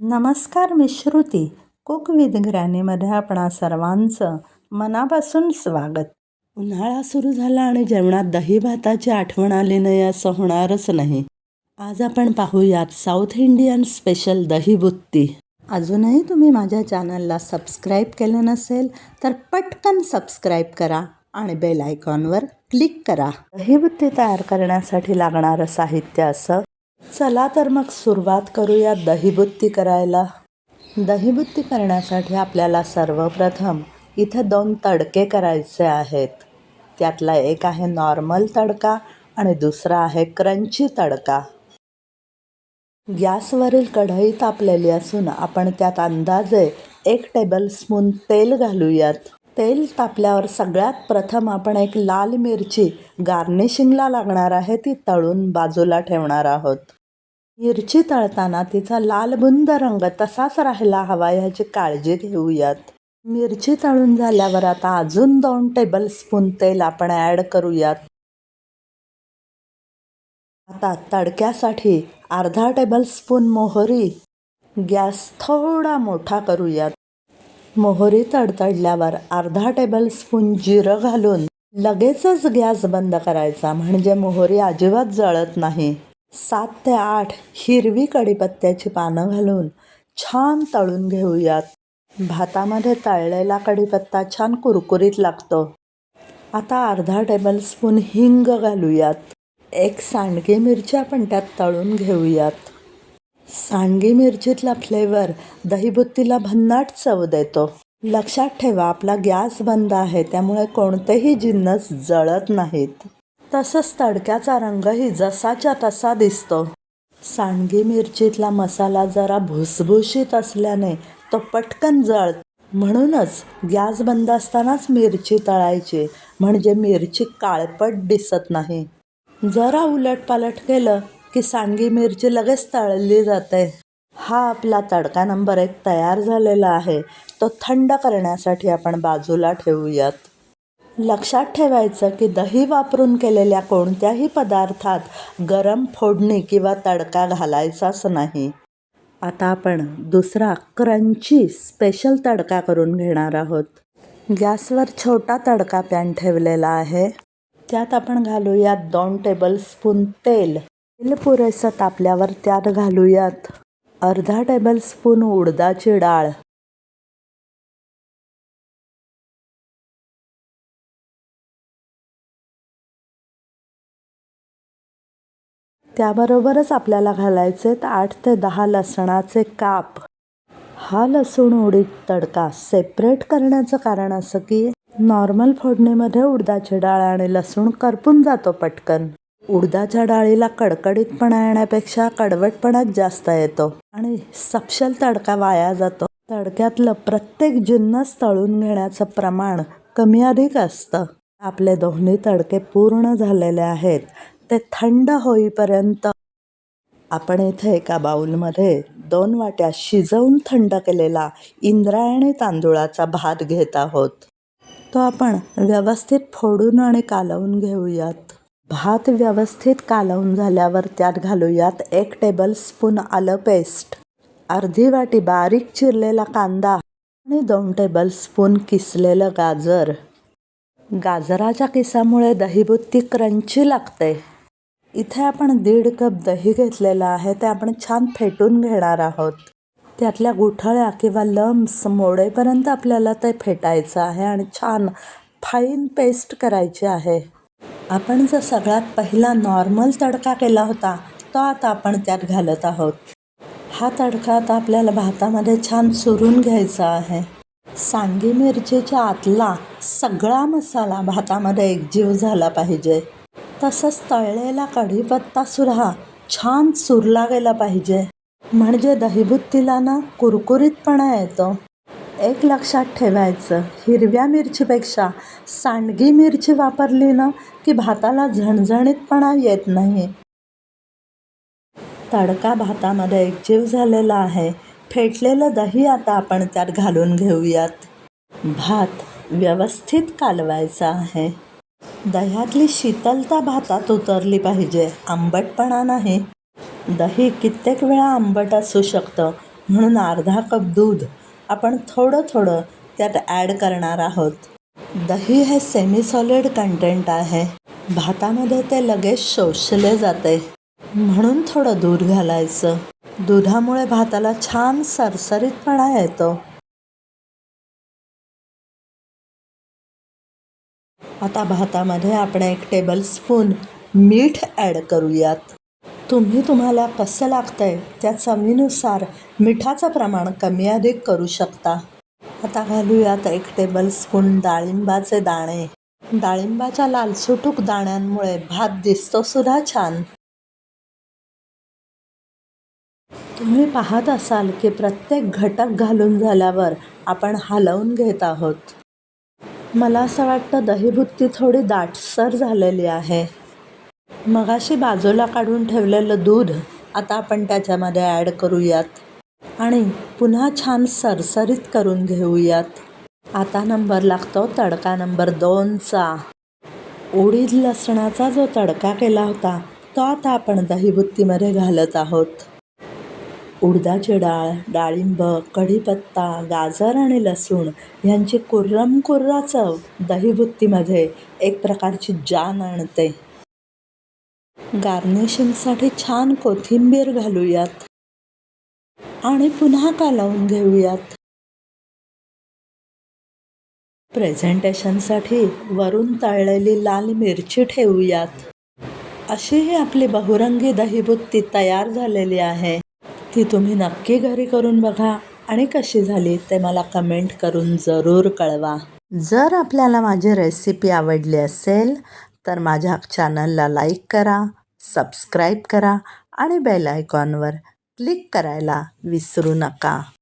नमस्कार मी Shruti cook with ग्रॅनीमध्ये आपणा सर्वांचं मनापासून स्वागत. उन्हाळा सुरू झाला आणि जेवणात दही भाताची आठवण आली नाही असं होणारच नाही. आज आपण पाहूयात साऊथ इंडियन स्पेशल दही बुत्ती. अजूनही तुम्ही माझ्या चॅनलला सबस्क्राईब केलं नसेल तर पटकन सबस्क्राईब करा आणि बेल आयकॉनवर क्लिक करा. दही बुत्ती तयार करण्यासाठी लागणारं साहित्य असं चला तर मग सुरुवात करूया दहीबुत्ती करायला. दहीबुत्ती करण्यासाठी आपल्याला सर्वप्रथम इथं दोन तडके करायचे आहेत. त्यातला एक आहे नॉर्मल तडका आणि दुसरा आहे क्रंची तडका. गॅसवरील कढई तापलेली असून आपण त्यात अंदाजे एक टेबलस्पून तेल घालूयात. तेल तापल्यावर सगळ्यात प्रथम आपण एक लाल मिरची गार्निशिंगला लागणार आहे ती तळून बाजूला ठेवणार आहोत. मिरची तळताना तिचा लालबुंद रंग तसाच राहायला हवा ह्याची काळजी घेऊयात. मिरची तळून झाल्यावर आता अजून दोन टेबलस्पून तेल आपण ॲड करूयात. आता तडक्यासाठी अर्धा टेबलस्पून मोहरी. गॅस थोडा मोठा करूयात. मोहरी तडतडल्यावर अर्धा टेबलस्पून जिरं घालून लगेचच गॅस बंद करायचा म्हणजे मोहरी अजिबात जळत नाही. सात ते आठ हिरवी कढीपत्त्याची पानं घालून छान तळून घेऊयात. भातामध्ये तळलेला कढीपत्ता छान कुरकुरीत लागतो. आता अर्धा टेबलस्पून हिंग घालूयात. एक सांडगी मिरची आपण त्यात तळून घेऊयात. सांडगी मिरचीतला फ्लेवर दहीबुत्तीला भन्नाट चव देतो. लक्षात ठेवा आपला गॅस बंद आहे त्यामुळे कोणतेही जिन्नस जळत नाहीत. तसंच तडक्याचा रंगही जसाच्या तसा दिसतो. सांडगी मिरचीतला मसाला जरा भुसभुशीत असल्याने तो पटकन जळ म्हणूनच गॅस बंद असतानाच मिरची तळायची म्हणजे मिरची काळपट दिसत नाही. जरा उलटपालट केलं की सांडगी मिरची लगेच तळली जाते. हा आपला तडका नंबर एक तयार झालेला आहे. तो थंड करण्यासाठी आपण बाजूला ठेवूयात. लक्षात ठेवायचं की दही वापरून केलेल्या कोणत्याही पदार्थात गरम फोडणी किंवा तडका घालायचाच नाही. आता आपण दुसरा क्रंची स्पेशल तडका करून घेणार आहोत. गॅसवर छोटा तडका पॅन ठेवलेला आहे. त्यात आपण घालूयात दोन टेबलस्पून तेल. तेल पुरेसं तापल्यावर त्यात घालूयात. अर्धा टेबलस्पून उडदाची डाळ. त्याबरोबरच आपल्याला घालायचे आठ ते दहा लसणाचे काप. हा लसूण उडीद तडका सेपरेट करण्याचं कारण असं की नॉर्मल फोडणीमध्ये उडदाची डाळ आणि लसूण करपून जातो पटकन. उडदाच्या डाळीला कडकडीतपणा येण्यापेक्षा कडवटपणाच जास्त येतो आणि सपशल तडका वाया जातो. तडक्यातलं प्रत्येक जिन्नस तळून घेण्याचं प्रमाण कमी अधिक असतं. आपले दोन्ही तडके पूर्ण झालेले आहेत. ते थंड होईपर्यंत आपण इथे एका बाऊलमध्ये दोन वाट्या शिजवून थंड केलेला इंद्रायणी तांदूळाचा भात घेत आहोत. तो आपण व्यवस्थित फोडून आणि कालवून घेऊयात. भात व्यवस्थित कालवून झाल्यावर त्यात घालूयात एक टेबल स्पून आलं पेस्ट अर्धी वाटी बारीक चिरलेला कांदा आणि दोन टेबल स्पून किसलेलं गाजर. गाजराच्या किसामुळे दहीबुत्ती क्रंची लागते. इथे आपण दीड कप दही घेतलेलं आहे ते आपण छान फेटून घेणार आहोत. त्यातल्या गुठळ्या किंवा लम्स मोडेपर्यंत आपल्याला ते फेटायचं आहे आणि छान फाईन पेस्ट करायची आहे. आपण जो सगळ्यात पहिला नॉर्मल तडका केला होता तो आता आपण त्यात घालत आहोत. हा तडका आता आपल्याला भातामध्ये छान चुरून घ्यायचा आहे. सांगी मिरचीच्या आतला सगळा मसाला भातामध्ये एकजीव झाला पाहिजे. तसंच तळलेला कढीपत्तासुद्धा छान सुरला गेला पाहिजे. म्हणजे दहीबुत्तीला ना कुरकुरीतपणा येतो. एक लक्षात ठेवायचं हिरव्या मिरचीपेक्षा सांडगी मिरची वापरली ना की भाताला झणझणीतपणा येत नाही. तडका भातामध्ये एकजीव झालेला आहे. फेटलेलं दही आता आपण त्यात घालून घेऊयात. भात व्यवस्थित कालवायचा आहे. दह्यातली शीतलता भातात उतरली पाहिजे. आंबटपणा नाही. दही कित्येक वेळा आंबट असू शकतं. म्हणून अर्धा कप दूध आपण थोडं थोडं त्यात ॲड करणार आहोत. दही हे सेमी सॉलिड कंटेंट आहे. भातामध्ये ते लगेच शोषले जाते. म्हणून थोडं दूध घालायचं. दुधामुळे भाताला छान सरसरीतपणा येतो. आता भातामध्ये आपण एक टेबल स्पून मीठ ॲड करूयात. तुम्ही तुम्हाला कसं लागतंय त्या चवीनुसार मिठाचं प्रमाण कमी अधिक करू शकता. आता घालूयात एक टेबलस्पून डाळिंबाचे दाणे. डाळिंबाच्या लालसुटूक दाण्यांमुळे भात दिसतो सुद्धा छान. तुम्ही पाहत असाल की प्रत्येक घटक घालून झाल्यावर आपण हलवून घेत आहोत. मला असं वाटतं दहीभुत्ती थोडी दाटसर झालेली आहे. मगाशी बाजूला काढून ठेवलेलं दूध आता आपण त्याच्यामध्ये ॲड करूयात. आणि पुन्हा छान सरसरीत करून घेऊयात. आता नंबर लागतो तडका नंबर दोनचा. उडीद लसणाचा जो तडका केला होता तो आता आपण दहीभुत्तीमध्ये घालत आहोत. उडदाची डाळ डाळिंब कढीपत्ता गाजर आणि लसूण ह्यांची कुर्रम कुर्रा चव दहीभुत्तीमध्ये एक प्रकारची जान आणते. गार्निशिंगसाठी छान कोथिंबीर घालूयात आणि पुन्हा कालवून घेऊयात. प्रेझेंटेशनसाठी वरून तळलेली लाल मिरची ठेवूयात. अशी ही आपली बहुरंगी दहीभुत्ती तयार झालेली आहे. ती तुम्ही नक्की घरी करून बघा. आणि कशी झाली ते मला कमेंट करून जरूर कळवा. जर आपल्याला माझी रेसिपी आवडली असेल तर माझ्या चॅनलला लाईक करा सबस्क्राईब करा आणि बेल आयकॉनवर क्लिक करायला विसरू नका.